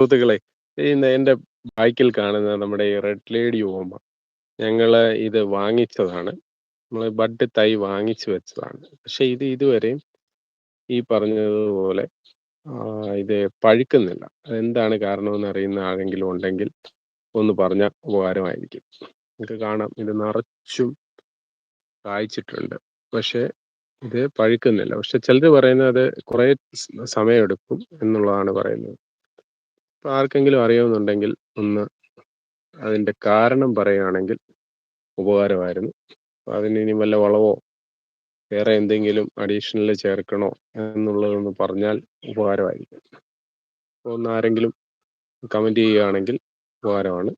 സുഹൃത്തുക്കളെ എന്റെ ബാക്കിൽ കാണുന്ന നമ്മുടെ ഈ റെഡ് ലേഡി ഓമ ഞങ്ങൾ ഇത് വാങ്ങിച്ചതാണ്. നമ്മൾ ബഡ് തൈ വാങ്ങിച്ചു വെച്ചതാണ്. പക്ഷെ ഇത് ഇതുവരെയും ഈ പറഞ്ഞതുപോലെ ഇത് പഴുക്കുന്നില്ല. അതെന്താണ് കാരണമെന്ന് അറിയുന്ന ആരെങ്കിലും ഉണ്ടെങ്കിൽ ഒന്ന് പറഞ്ഞ ഉപകാരമായിരിക്കും. നിങ്ങൾക്ക് കാണാം ഇത് നിറച്ചും കായ്ച്ചിട്ടുണ്ട്. പക്ഷെ ഇത് പഴുക്കുന്നില്ല. പക്ഷെ ചിലർ പറയുന്നത് കുറേ സ് സമയമെടുക്കും എന്നുള്ളതാണ് പറയുന്നത്. അപ്പൊ ആർക്കെങ്കിലും അറിയാവുന്നുണ്ടെങ്കിൽ ഒന്ന് അതിന്റെ കാരണം പറയുകയാണെങ്കിൽ ഉപകാരമായിരുന്നു. അതിന് ഇനി വല്ല വളവോ വേറെ എന്തെങ്കിലും അഡീഷണൽ ചേർക്കണോ എന്നുള്ളതൊന്ന് പറഞ്ഞാൽ ഉപകാരമായിരിക്കും. അപ്പോൾ ഒന്ന് ആരെങ്കിലും കമന്റ് ചെയ്യുകയാണെങ്കിൽ ഉപകാരമാണ്.